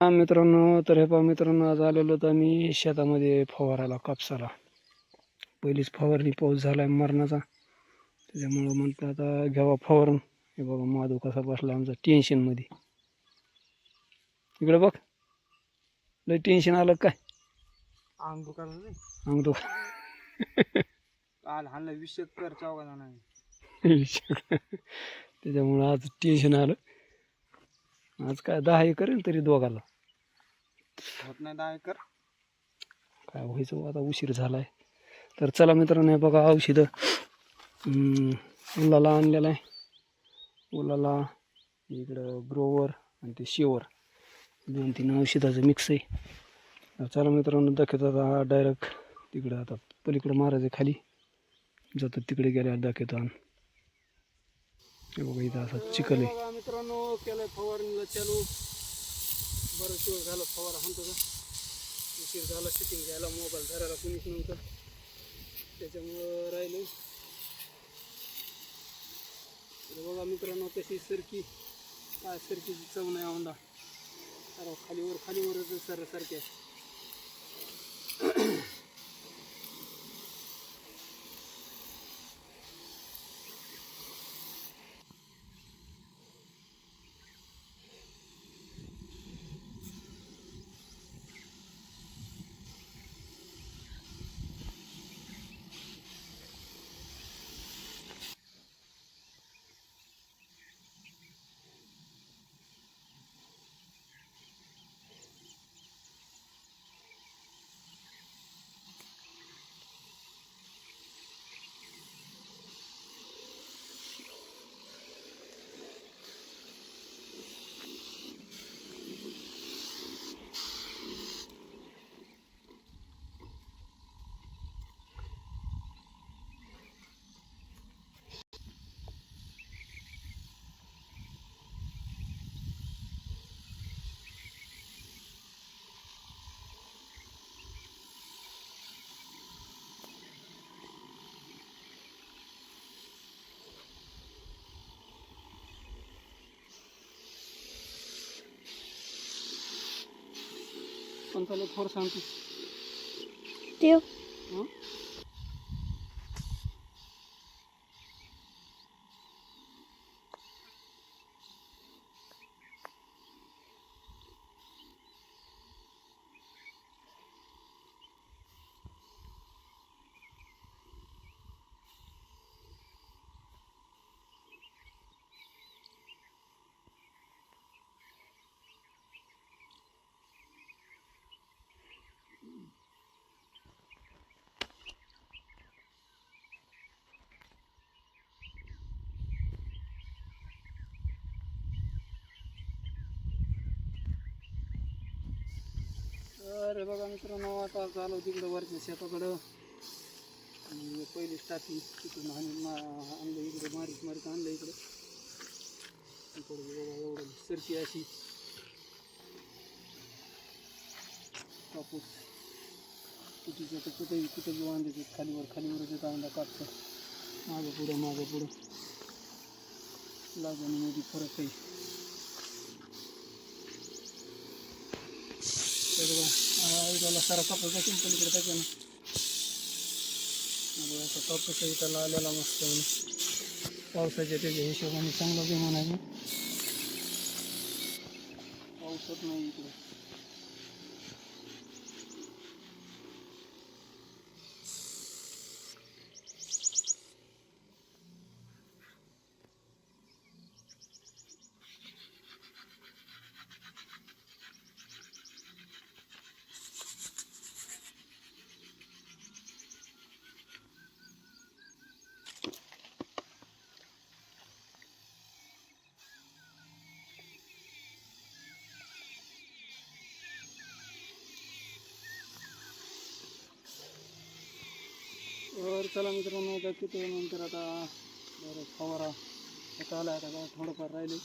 हा मित्रांनो तर हे पहा मित्रांनो आज आलेलो तर आम्ही शेतामध्ये फवारायला कापसाला. पहिलीच फवारणी पाऊस झाला आहे मरणाचा. त्याच्यामुळं म्हटलं आता घ्यावा फवारून. हे बघा माधव कसा बसला आमचा टेन्शनमध्ये इकडे बघ. लय टेन्शन आलं काय? अंग दुकान अंग तो काल हाणला वीस एकर चौघा जणांनी त्याच्यामुळं आज टेन्शन आलं. आज काय दहा एकर ना तरी दोघाला. होत नाही दहा एकर? काय व्हायचं हो, आता उशीर झाला आहे तर चला मित्रांनो हे बघा औषधं. उलाला आणलेलं आहे. उलाला इकडं ग्रोवर आणि ते शिवर. दोन तीन औषधाचं मिक्स आहे. तर चला मित्रांनो दाखवतो आता डायरेक्ट तिकडं आता पलीकडं मारायचं खाली. जातो तिकडे गेल्यावर दाखवतो ते बघा इथं असं चिखल आहे. मित्रांनो केलं फवारणीला चालू. बरंच दिवस झालं फवारा म्हणतो उशीर झाला शूटिंग घ्यायला मोबाईल धरायला कोणीच नव्हतं. त्याच्यामुळं राहिलं बघा मित्रांनो कशी सरकी? काय सरकीची चव नाही औंदा अरे खालीवर खालीवरच सर सारखे पण चालू थोर सांगतो. देव हं? बघा मित्रांनो आता चालू तिकडं वरच्या शेताकडं. आणि पहिली टाकी तिकडून आणि मा आणलं इकडे मारीत मारीत आणलं इकडं. इकडं बघा एवढं सरकी अशी. कापूस. कुठेच्या तर कुठेही कुठेही वांदे खालीवर खालीवर येत आणला कापसा मागं पुढं मागं पुढं. लागणीमध्ये फरक आहे. तर बघा. त्याला इथला सारा कापूस दाखवून पलीकडे टाका ना बघा असा कापूस त्याला आलेला मस्त पावसाच्या त्याच्या हिशोबाने चांगला बी म्हणायचं पाऊसच नाही इकडे. चला मित्रांनो आता किती नंतर आता? बरं फवारा आता आला आता थोडंफार राहिले.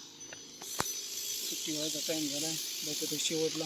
सुट्टी व्हायचा टाईम झाला आहे बाकी शेवटला.